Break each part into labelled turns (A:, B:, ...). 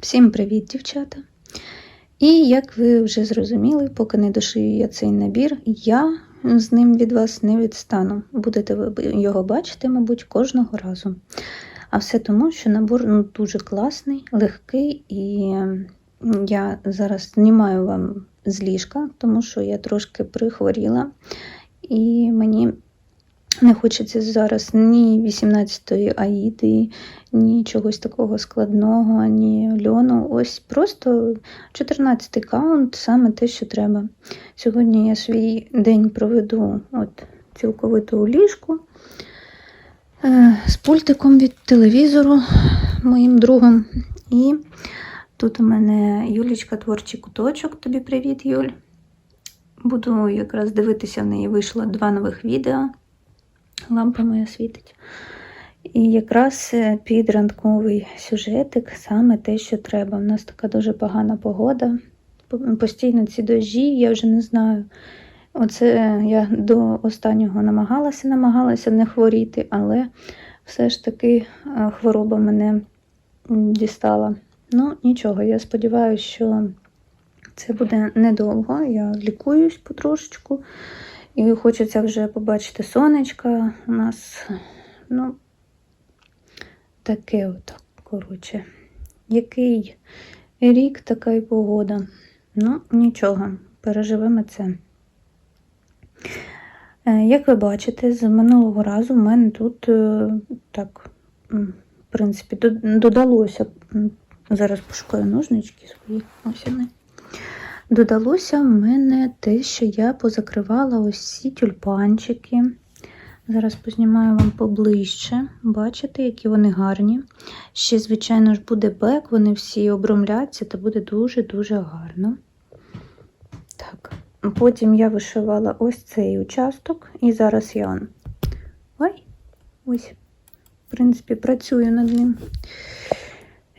A: Всім привіт, дівчата! І як ви вже зрозуміли, поки не дошию я цей набір, я з ним від вас не відстану. Будете ви його бачити, мабуть, кожного разу. А все тому, що набор ну, дуже класний, легкий, і я зараз знімаю вам з ліжка, тому що я трошки прихворіла, і мені не хочеться зараз ні 18-ї аїди, ні чогось такого складного, ні льону. Ось просто 14-й каунт саме те, що треба. Сьогодні я свій день проведу от цілковито у ліжку е, з пультиком від телевізору моїм другом. І тут у мене Юлічка творчий куточок. Тобі привіт, Юль. Буду якраз дивитися, в неї вийшло два нових відео. Лампа моя світить. І якраз е, під ранковий сюжетик саме те, що треба. У нас така дуже погана погода. Постійно ці дощі, я вже не знаю. Оце я до останнього намагалася, намагалася не хворіти, але все ж таки е, хвороба мене дістала. Ну, нічого, я сподіваюся, що це буде недовго. Я лікуюсь потрошечку. І хочеться вже побачити сонечка. У нас, ну, таке от, коротше. Який рік, така й погода. Ну, нічого, переживемо це. Е, Як ви бачите, з минулого разу в мене тут е, так, в принципі, додалося. Зараз пошукаю ножнички свої. Ось вони. Додалося в мене те, що я позакривала ось ці тюльпанчики. Зараз познімаю вам поближче. Бачите, які вони гарні. Ще, звичайно ж, буде бек, вони всі обромляться, та буде дуже-дуже гарно. Так. Потім я вишивала ось цей участок, і зараз я. Ой, ось, в принципі, працюю над ним.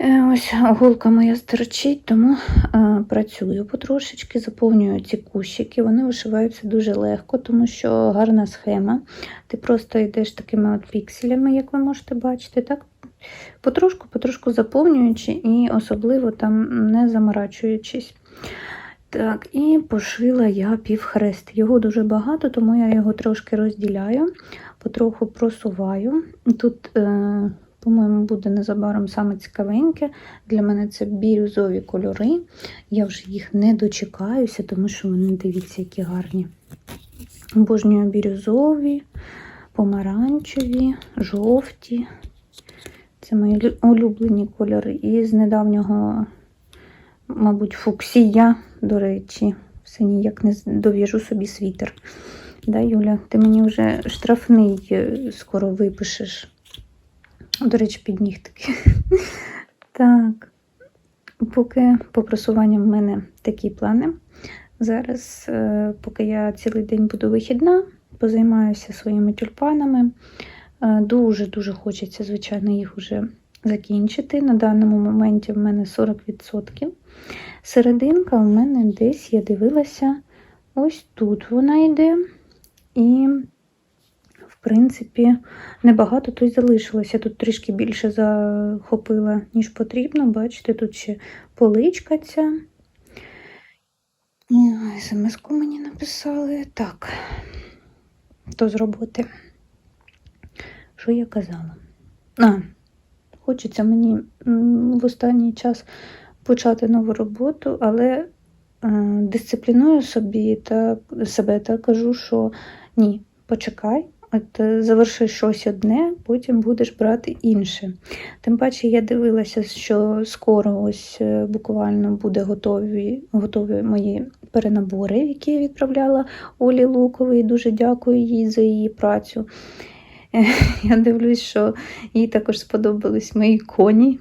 A: Е, Ось голка моя стерчить, тому е, працюю потрошечки, заповнюю ці кущики. Вони вишиваються дуже легко, тому що гарна схема. Ти просто йдеш такими от пікселями, як ви можете бачити, так? Потрошку, потрошку заповнюючи і особливо там не заморачуючись. Так, і пошила я півхрест. Його дуже багато, тому я його трошки розділяю, потроху просуваю. Тут е, по-моєму, буде незабаром саме цікавеньке. Для мене це бірюзові кольори. Я вже їх не дочекаюся, тому що вони, дивіться, які гарні. Обожнюю бірюзові, помаранчеві, жовті. Це мої улюблені кольори. І з недавнього, мабуть, фуксія, до речі, все ніяк не дов'яжу собі світер. Да, Юля, ти мені вже штрафний е, скоро випишеш. До речі, під нігтики. Так. Поки по просуванням в мене такі плани. Зараз, е, поки я цілий день буду вихідна, позаймаюся своїми тюльпанами. Дуже-дуже хочеться, звичайно, їх вже закінчити. На даному моменті в мене 40%. Серединка в мене десь, я дивилася, ось тут вона йде. І принципі, небагато тут залишилося. Тут трішки більше захопила, ніж потрібно. Бачите, тут ще поличка ця. СМС-ку мені написали. Так, то з роботи. Що я казала? А, хочеться мені в останній час почати нову роботу, але е, дисципліную собі та себе та кажу, що ні, почекай. От е, заверши щось одне, потім будеш брати інше. Тим паче я дивилася, що скоро ось е, буквально буде готові, готові мої перенабори, які я відправляла Олі Луковій. Дуже дякую їй за її працю. Е, Я дивлюсь, що їй також сподобались мої коні,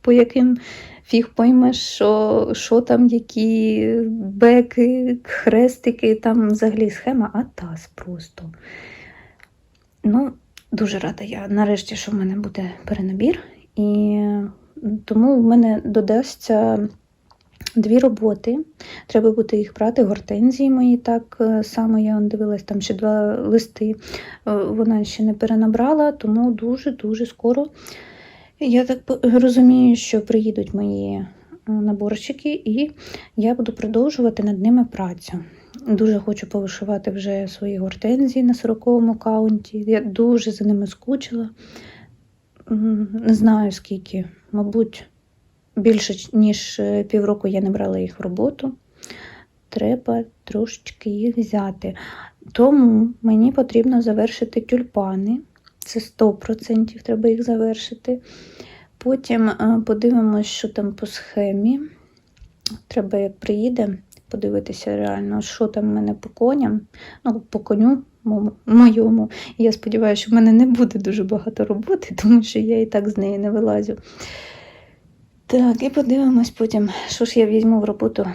A: по яким фіг поймеш, що, що там, які беки, хрестики, там взагалі схема, а таз просто. Ну, дуже рада я нарешті, що в мене буде перенабір. І тому в мене додасться дві роботи. Треба буде їх брати. Гортензії мої так е, само я дивилась, там ще два листи. Е, Вона ще не перенабрала, тому дуже-дуже скоро. Я так розумію, що приїдуть мої е, наборчики, і я буду продовжувати над ними працю. Дуже хочу повишивати вже свої гортензії на 40-му каунті. Я дуже за ними скучила. Не знаю скільки, мабуть, більше ніж е, півроку я не брала їх в роботу. Треба трошечки їх взяти. Тому мені потрібно завершити тюльпани. Це 100% треба їх завершити. Потім е, подивимось, що там по схемі. Треба, як приїде, подивитися реально, що там в мене по коням. Ну, по коню моєму. І я сподіваюся, що в мене не буде дуже багато роботи, тому що я і так з неї не вилазю. Так, і подивимось потім, що ж я візьму в роботу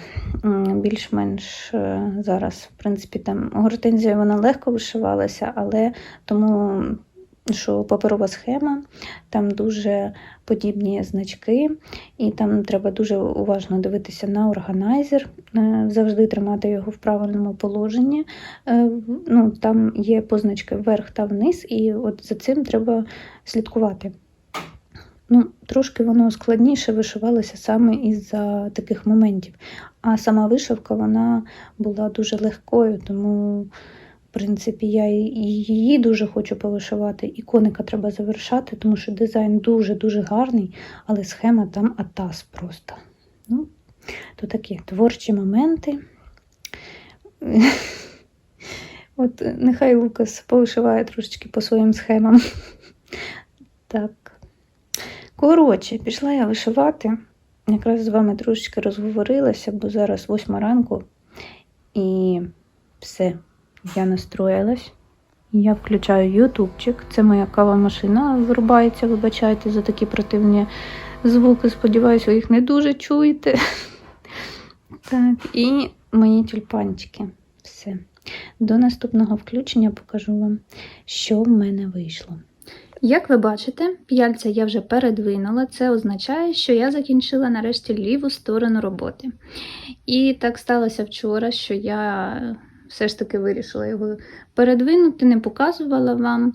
A: більш-менш е, зараз. В принципі, там гортензія вона легко вишивалася, але тому що паперова схема, там дуже подібні значки, і там треба дуже уважно дивитися на органайзер, е, завжди тримати його в правильному положенні. Е, Ну, там є позначки вверх та вниз, і от за цим треба слідкувати. Ну, трошки воно складніше вишивалося саме із-за таких моментів. А сама вишивка вона була дуже легкою, тому, принципі, я її дуже хочу повишивати, і коника треба завершати, тому що дизайн дуже-дуже гарний, але схема там атас просто. Ну, то такі творчі моменти. От нехай Лукас повишиває трошечки по своїм схемам. Так. Коротше, пішла я вишивати. Якраз з вами трошечки розговорилася, бо зараз восьма ранку. І все, я настроїлась. Я включаю ютубчик. Це моя кава машина вирубається, вибачайте за такі противні звуки. Сподіваюся, ви їх не дуже чуєте. Так, і мої тюльпанчики. Все. До наступного включення покажу вам, що в мене вийшло.
B: Як ви бачите, п'яльця я вже передвинула. Це означає, що я закінчила нарешті ліву сторону роботи. І так сталося вчора, що я все ж таки вирішила його передвинути, не показувала вам.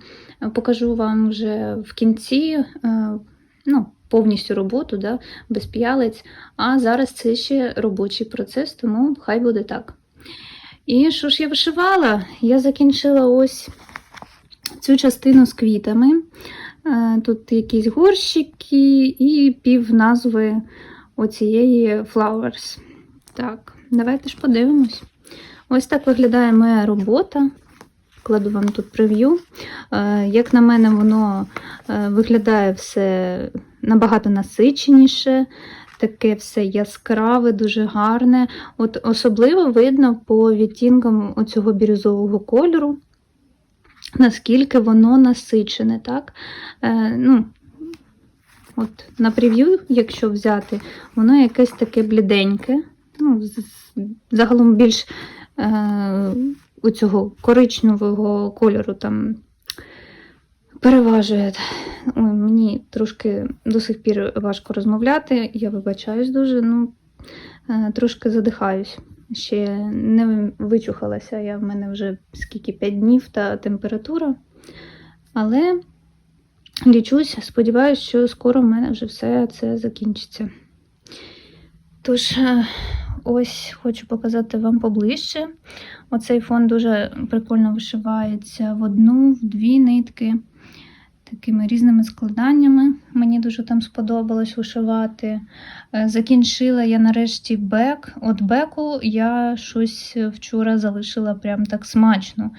B: Покажу вам вже в кінці е, ну, повністю роботу, да, без п'ялиць. А зараз це ще робочий процес, тому хай буде так. І що ж я вишивала? Я закінчила ось цю частину з квітами. Е, Тут якісь горщики і пів назви оцієї flowers. Так, давайте ж подивимось. Ось так виглядає моя робота. Кладу вам тут прев'ю. Е, Як на мене, воно е, виглядає все набагато насиченіше, таке все яскраве, дуже гарне. От Особливо видно по відтінкам оцього бірюзового кольору наскільки воно насичене, так? Е, ну, от На прев'ю, якщо взяти, воно якесь таке бліденьке, ну, загалом більш у цього коричневого кольору там переважує. Ой, мені трошки до сих пір важко розмовляти, я вибачаюсь дуже, ну, е, трошки задихаюсь. Ще не вичухалася я в мене вже скільки 5 днів та температура. Але лічусь, сподіваюся, що скоро в мене вже все це закінчиться. Тож, е, ось хочу показати вам поближче. Оцей фон дуже прикольно вишивається в одну, в дві нитки, такими різними складаннями. Мені дуже там сподобалось вишивати. Е, Закінчила я нарешті бек. От беку я щось вчора залишила прям так смачно.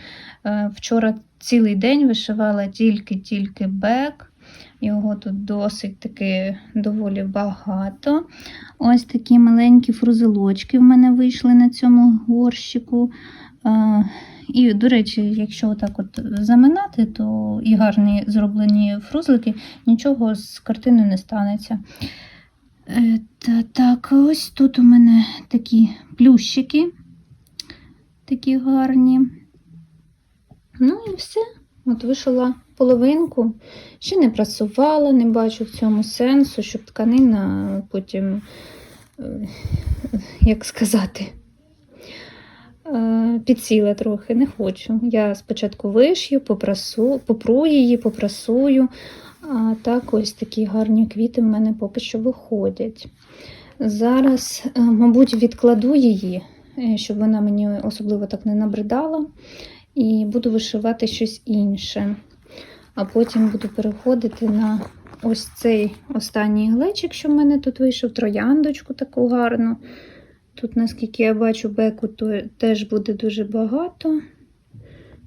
B: Е, Вчора цілий день вишивала тільки-тільки бек. Його тут досить таки доволі багато. Ось такі маленькі фрузелочки в мене вийшли на цьому горщику. Е, І, до речі, якщо так от заминати, то і гарні зроблені фрузлики, нічого з картиною не станеться. Е, Та, так, ось тут у мене такі плющики, такі гарні. Ну і все. От вишила половинку. Ще не прасувала, не бачу в цьому сенсу, щоб тканина потім, е, як сказати, е, підсіла трохи, не хочу. Я спочатку вишью, попрасу, попру її, попрасую. А так ось такі гарні квіти в мене поки що виходять. Зараз, е, мабуть, відкладу її, щоб вона мені особливо так не набридала. І буду вишивати щось інше. А потім буду переходити на ось цей останній глечик, що в мене тут вийшов, трояндочку таку гарну. Тут, наскільки я бачу, беку то теж буде дуже багато.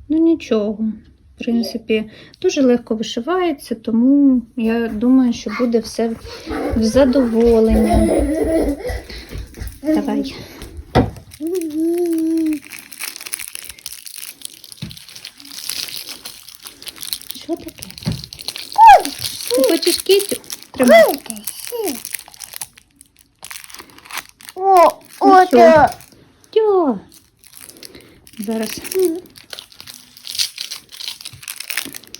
B: Ну, нічого. В принципі, дуже легко вишивається, тому я думаю, що буде все в задоволення. Давай. Що таке? Ти хочеш кітю? Тримай.
C: О,
B: Ну,
C: о,
B: всё. Тьо. Зараз.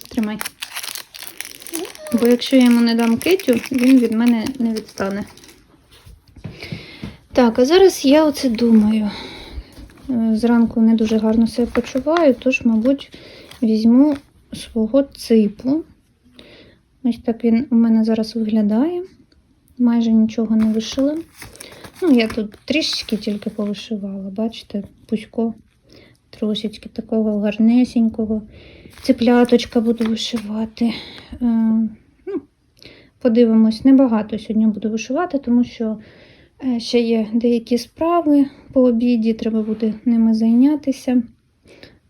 B: Тримай. Бо якщо я йому не дам китю, він від мене не відстане. Так, а зараз я оце думаю. Е, Зранку не дуже гарно себе почуваю, тож, мабуть, візьму свого ципу. Ось так він у мене зараз виглядає. Майже нічого не вишила. Ну, я тут трішечки тільки повишивала, бачите, пусько трошечки такого гарнесенького. Цепляточка буду вишивати. Е, ну, подивимось, небагато сьогодні буду вишивати, тому що е, ще є деякі справи по обіді, треба буде ними зайнятися.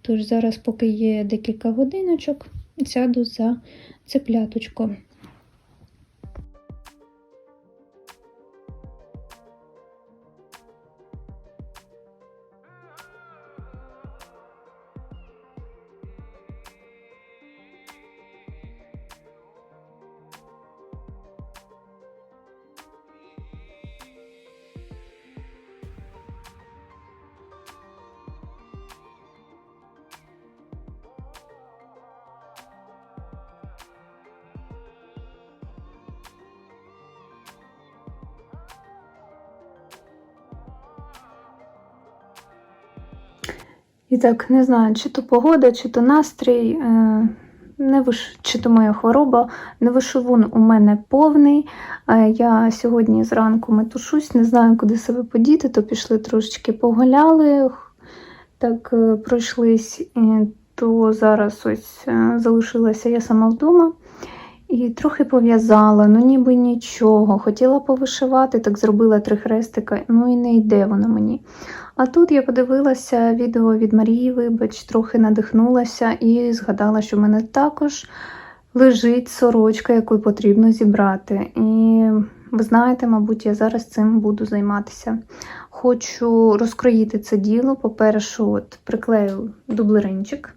B: Тож зараз, поки є декілька годиночок, сяду за цепляточку.
A: І так, не знаю, чи то погода, чи то настрій, е, не виш... чи то моя хвороба. Невишивун у мене повний. Е, Я сьогодні зранку метушусь, не знаю, куди себе подіти, то пішли трошечки погуляли, так е, пройшлись, то зараз ось залишилася я сама вдома. І трохи пов'язала, ну ніби нічого. Хотіла повишивати, так зробила три хрестика, ну і не йде воно мені. А тут я подивилася відео від Марії, вибач, трохи надихнулася і згадала, що в мене також лежить сорочка, яку потрібно зібрати. І ви знаєте, мабуть, я зараз цим буду займатися. Хочу розкроїти це діло. По-перше, от приклею дублеринчик.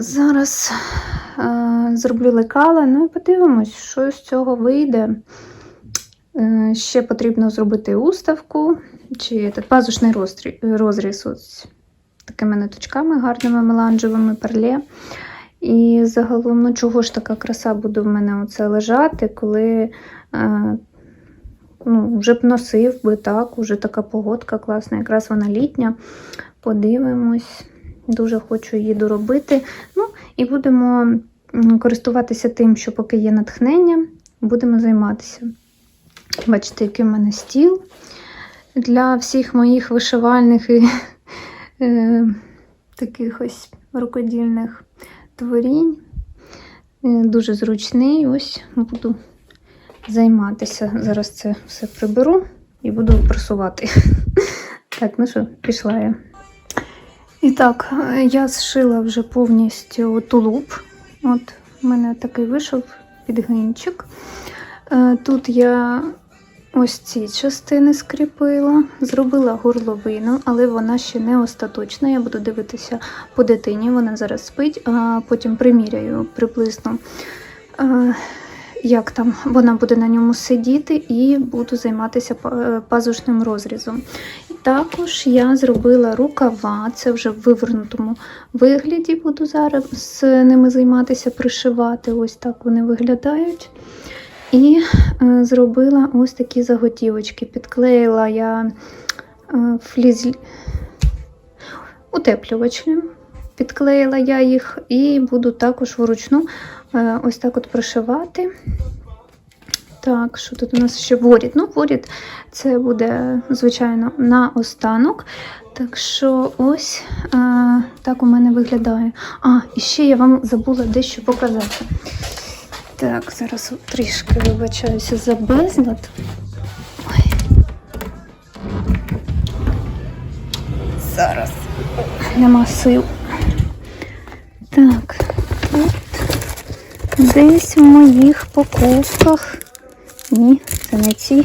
A: Зараз е, зроблю лекала, ну і подивимось, що з цього вийде. Е, ще потрібно зробити уставку чи пазушний розріз ось такими ниточками гарними меланжевими перле. І загалом, ну чого ж така краса буде в мене оце лежати, коли е, ну, вже б носив би так, уже така погодка класна, якраз вона літня. Подивимось. Дуже хочу її доробити. Ну, і будемо користуватися тим, що поки є натхнення, будемо займатися. Бачите, який в мене стіл для всіх моїх вишивальних і е, таких ось рукодільних творінь. Е, Дуже зручний. Ось буду займатися. Зараз це все приберу і буду просувати. Так, ну що, пішла я. І так, я зшила вже повністю тулуб. От у мене такий вийшов підгинчик. Е, Тут я ось ці частини скріпила, зробила горловину, але вона ще не остаточна. Я буду дивитися по дитині, вона зараз спить, а потім приміряю приблизно, е, як там вона буде на ньому сидіти, і буду займатися е, пазушним розрізом. Також я зробила рукава, це вже в вивернутому вигляді буду зараз ними займатися, пришивати. Ось так вони виглядають. І е, зробила ось такі заготівочки. Підклеїла я е, фліз утеплювачі. Підклеїла я їх і буду також вручну е, ось так от пришивати.
B: Так, що тут у нас ще воріт? Ну, воріт це буде, звичайно, на останок. Так що ось а, так у мене виглядає. А, і ще я вам забула дещо показати. Так, зараз трішки вибачаюся за безлад. Ой. Зараз нема сил. Так, тут десь в моїх покупках. Ні, це не ці.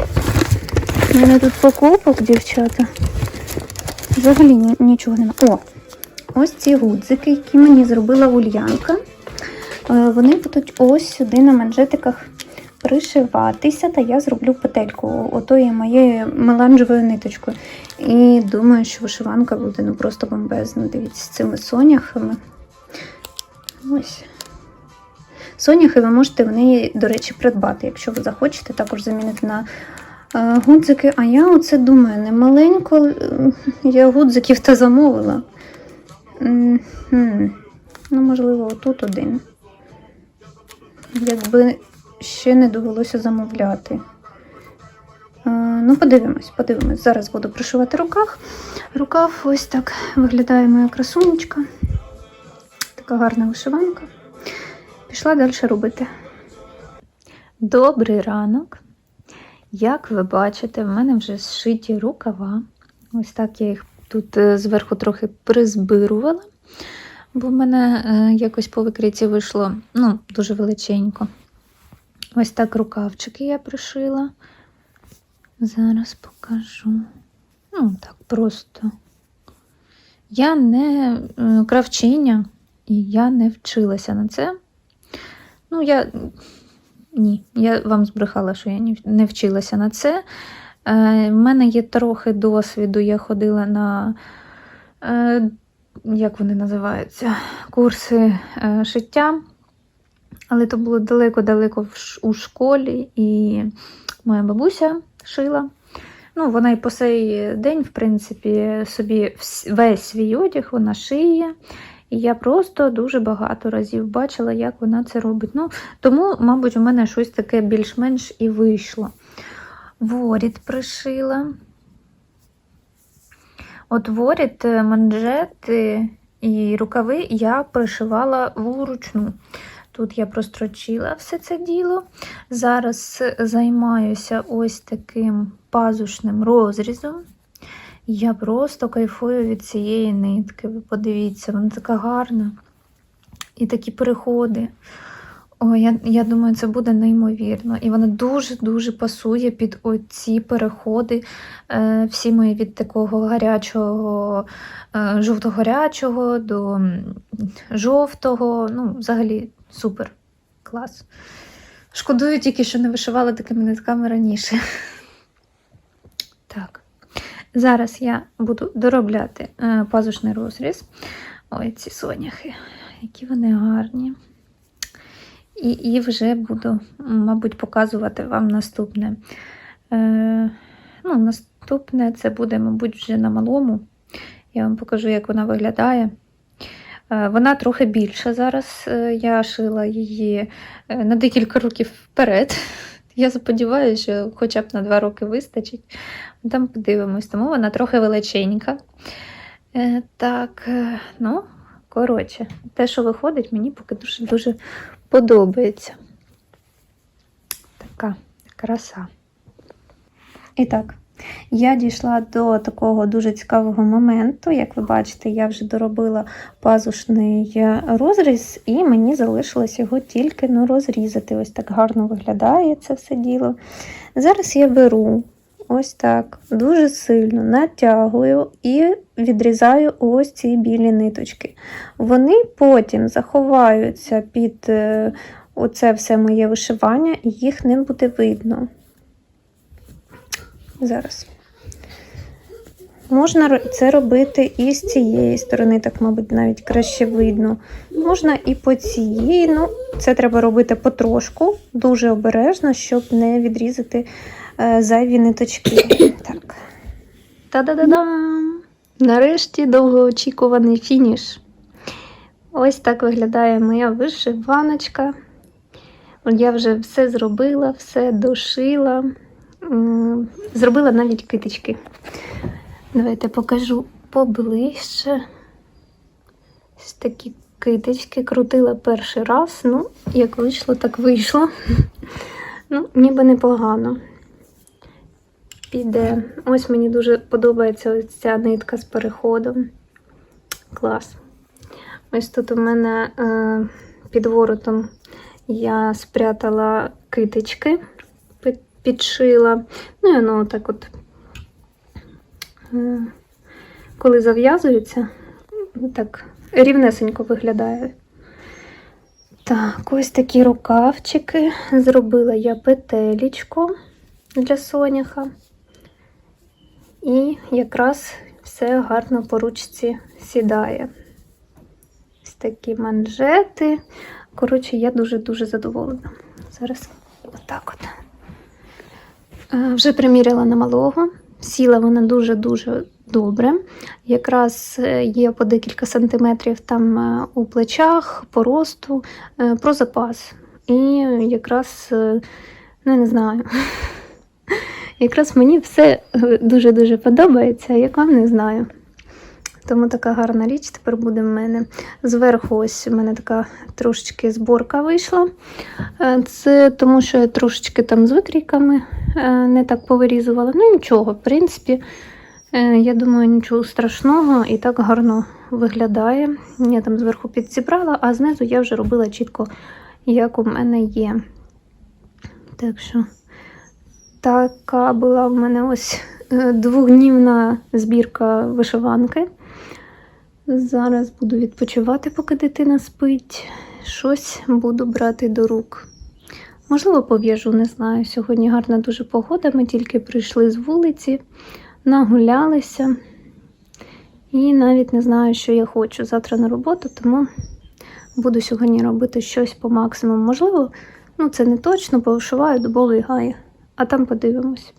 B: У мене тут покупок, дівчата. Взагалі нічого нема. О! Ось ці гудзики, які мені зробила Ульянка. Е, Вони будуть ось сюди на манжетиках пришиватися, та я зроблю петельку отої моєю меланжевою ниточкою. І думаю, що вишиванка буде ну просто бомбезна. Дивіться, з цими соняхами. Ось. Соняхи ви можете в неї, до речі, придбати, якщо ви захочете, також замінити на е, гудзики. А я оце думаю, не маленько е, я гудзиків та замовила. М, хм. Ну, можливо, отут один. Якби ще не довелося замовляти. Е, Ну, подивимось, подивимось. Зараз буду пришивати рукав. Рукав ось так виглядає моя красунечка. Така гарна вишиванка. Пішла далі робити. Добрий ранок. Як ви бачите, в мене вже зшиті рукава. Ось так я їх тут е, зверху трохи призбирувала, бо в мене е, якось по викриті вийшло ну, дуже величенько. Ось так рукавчики я пришила. Зараз покажу. Ну, так просто. Я не е, кравчиня, і я не вчилася на це. Ну, я ні, я вам збрехала, що я не вчилася на це. Е, в мене є трохи досвіду. Я ходила на, е, як вони називаються, курси е, шиття. Але то було далеко-далеко у школі, і моя бабуся шила. Ну, вона і по сей день, в принципі, собі весь свій одяг вона шиє. І я просто дуже багато разів бачила, як вона це робить. Ну, тому, мабуть, у мене щось таке більш-менш і вийшло. Воріт пришила. От воріт, е, манжети і рукави я пришивала вручну. Тут я прострочила все це діло. Зараз займаюся ось таким пазушним розрізом. Я просто кайфую від цієї нитки. Ви подивіться, вона така гарна. І такі переходи. О, я, я думаю, це буде неймовірно. І вона дуже-дуже пасує під оці переходи. Е, всі мої від такого гарячого, е, жовто-гарячого до жовтого. Ну, взагалі, супер. Клас. Шкодую тільки, що не вишивала такими нитками раніше. Так. Зараз я буду доробляти е, пазушний розріз. Ой, ці соняхи, які вони гарні. І, і вже буду, мабуть, показувати вам наступне. Е, ну, наступне це буде, мабуть, вже на малому. Я вам покажу, як вона виглядає. Е, Вона трохи більша зараз. Е, Я шила її на декілька років вперед. Я сподіваюся, що хоча б на два роки вистачить. Там подивимось, тому вона трохи величенька. Е, Так, е, ну, коротше, те, що виходить, мені поки дуже-дуже подобається. Така краса. І так, я дійшла до такого дуже цікавого моменту. Як ви бачите, я вже доробила пазушний е, розріз, і мені залишилось його тільки ну, розрізати. Ось так гарно виглядає це все діло. Зараз я беру ось так, дуже сильно натягую і відрізаю ось ці білі ниточки. Вони потім заховаються під е, оце все моє вишивання, і їх не буде видно. Зараз. Можна це робити і з цієї сторони, так, мабуть, навіть краще видно. Можна і по цій. Ну, це треба робити потрошку, дуже обережно, щоб не відрізати е, зайві ниточки. Так. Та-да-да-дам! Нарешті довгоочікуваний фініш. Ось так виглядає моя вишиваночка. Я вже все зробила, все дошила. Зробила навіть китички. Давайте покажу поближче. Ось такі китички крутила перший раз. Ну, як вийшло, так вийшло. Ну, ніби непогано. Піде. Ось мені дуже подобається ця нитка з переходом. Клас. Ось тут у мене е, під воротом я спрятала китички, підшила. Ну і воно так от, е, коли зав'язується, так рівнесенько виглядає. Так, ось такі рукавчики. Зробила я петелечку для соняха. І якраз все гарно по ручці сідає. Ось такі манжети. Коротше, я дуже-дуже задоволена. Зараз отак от. Е, Вже приміряла на малого. Сіла вона дуже-дуже добре. Якраз е, є по декілька сантиметрів там е, у плечах, по росту, про запас. І якраз, ну не знаю, якраз мені все дуже-дуже подобається, як вам не знаю. Тому така гарна річ тепер буде в мене. Зверху ось у мене така трошечки зборка вийшла. Е, Це тому, що я трошечки там з викрійками е, не так повирізувала. Ну нічого, в принципі, е, я думаю, нічого страшного і так гарно виглядає. Я там зверху підзібрала, а знизу я вже робила чітко, як у мене є. Так що така була в мене ось двохднівна збірка вишиванки. Зараз буду відпочивати, поки дитина спить. Щось буду брати до рук. Можливо, пов'яжу, не знаю. Сьогодні гарна дуже погода. Ми тільки прийшли з вулиці, нагулялися. І навіть не знаю, що я хочу завтра на роботу, тому буду сьогодні робити щось по максимуму. Можливо, ну це не точно, повишиваю дубовий гай, а там подивимось.